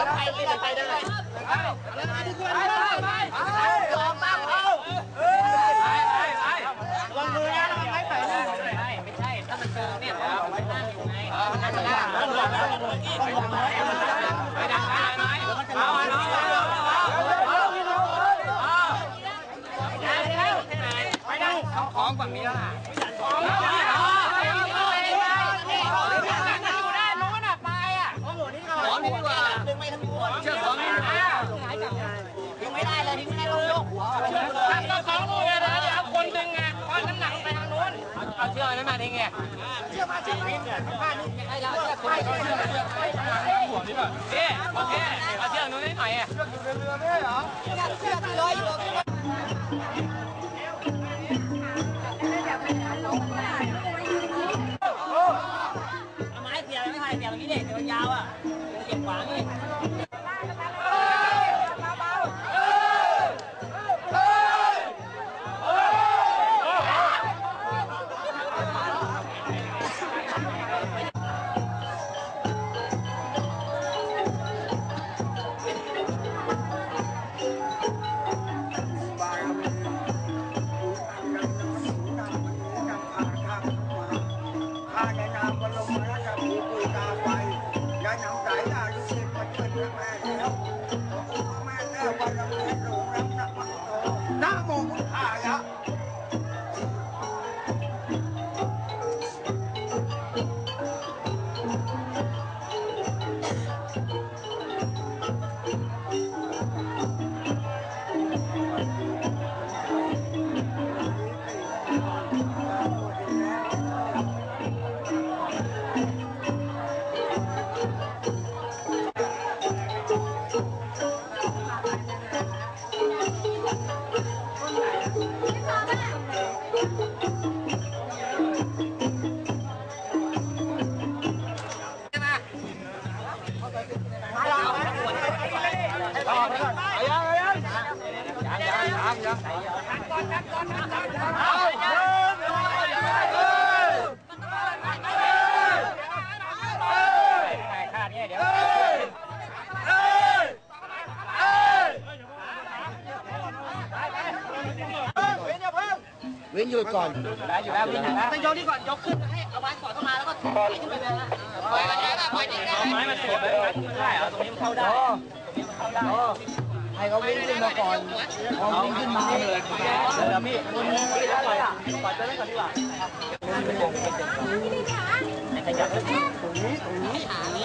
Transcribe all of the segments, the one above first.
ต้องไปเลยไปเลยลองตั้งเอาลงมือนะไม่ไปนะไม่ใช่ถ้ามันเจอเนี่ เอาเชือกนั้นมาทิ้งไงเชื่อมาเชื่อวินเนี่ยผ้านี่ให้เราเชือกคนเชือกเชือกไปทางหลังหัวนี่แบบเอ๊ะโอเคเอาเชือกนู้นนิดหน่อยอะเชื่อที่ร้อยอยู่เอา ยุดก่อนได้อยู่แล้วพี่นะไปยกนี่ก่อนยกขึ้นให้เอาไม้สอดเข้ามาแล้วก็ขึ้นไปเลยนะปล่อยมันได้ปล่อยจริงได้เอาไม้มาเสียบไว้ไม่ได้เหรอตรงนี้มันเข้าได้ให้เขาวิ่งขึ้นมาก่อนพอวิ่งขึ้นมาเลยเดี๋ยวพี่คุณพี่ได้เลยปล่อยตัวนี้ก่อนดีกว่าขยับไปตรงนี้ตรงนี้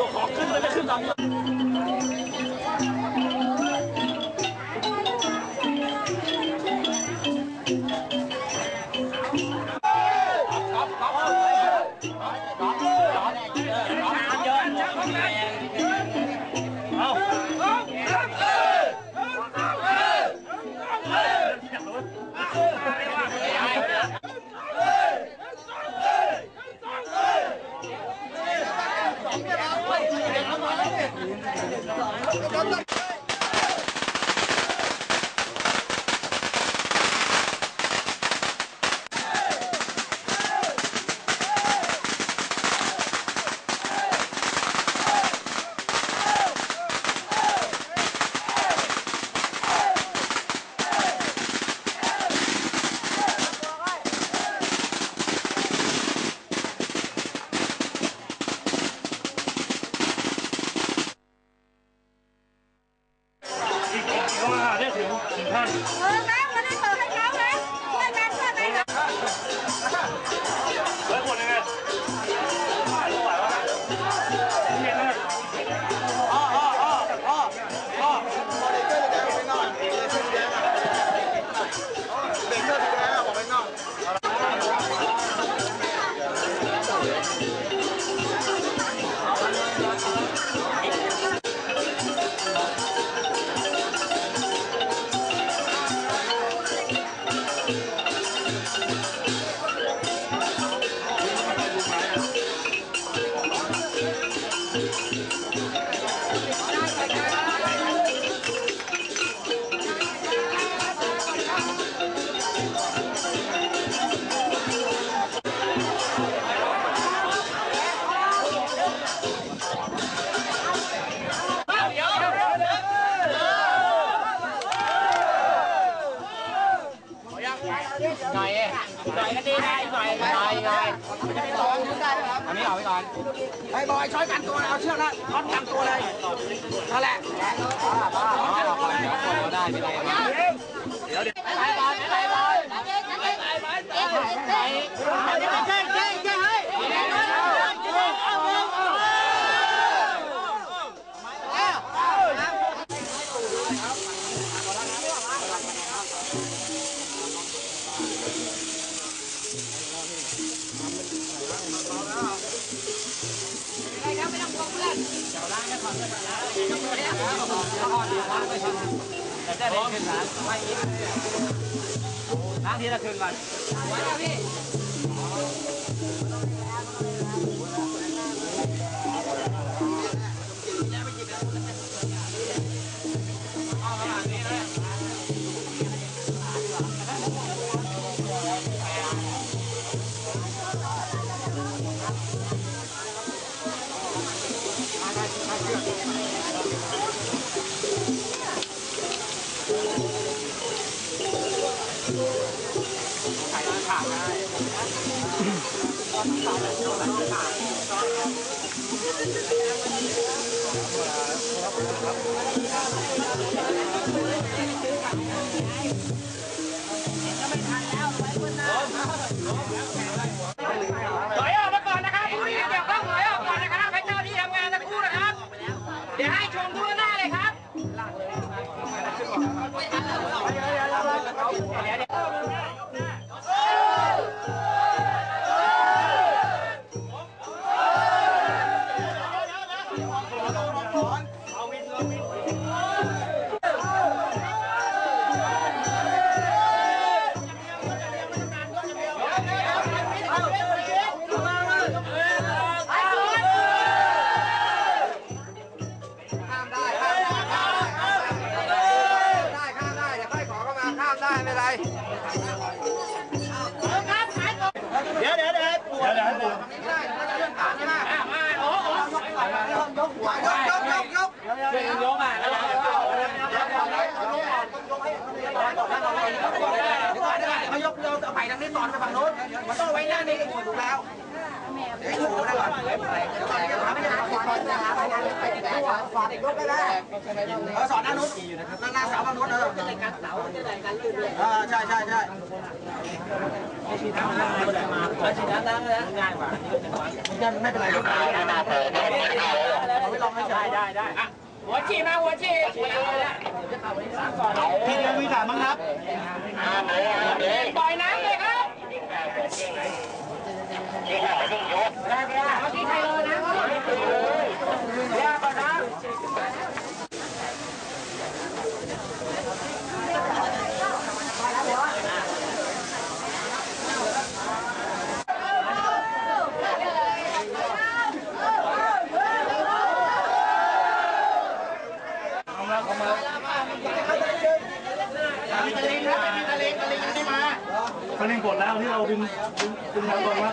นดึงแล้วเท่าน หน่อยก็ดีนะอีกหน่อยหน่อยหน่อยอันนี้เอาไว้ก่อนไอ้บอยช่วยกันตัวเอาเชือกนะร้อนกันตัวเลยนั่นแหละอ๋อเอาก่อนเดี๋ยวได้ไม่ได้มาไปบอลไได้เลยขึ้นร้านไม่ยิ้มล้างทีละคืนก่อนถอยอะครับผู้ที่เกี่ยวข้องถอยออกก่อนนะครับให้เจ้าที่ทำงานกครู่น เดี๋ยวให้ชมทุกหน้าเลยครับ เราเอาไปทางนี้ต่อไปฝั่งโน้นมันต้องไว้หน้านี้ถูกแล้วเดี๋ยวถูได้ก่อนเดี๋ยวก่อนเดี๋ยวก่อนไม่ได้ก่อนไปไหนก่อนฝากยกก็ได้เออสอนหน้านู้นหน้าหน้าเสาฝั่งโน้นเออจะได้กันเสาจะได้กันลื่นเออใช่ใช่ใช่ฉีดน้ำล้างแล้วง่ายกว่าไม่เป็นไรยกได้ไม่ลองให้ใช้ได้ได้หัวฉีมาหัวฉีดพี่เลี้ยงมีถามบ้งครับปล่อยน้ำเลย เขาเล่นกดแล้วที่เราดึงดึงทางตรงว่า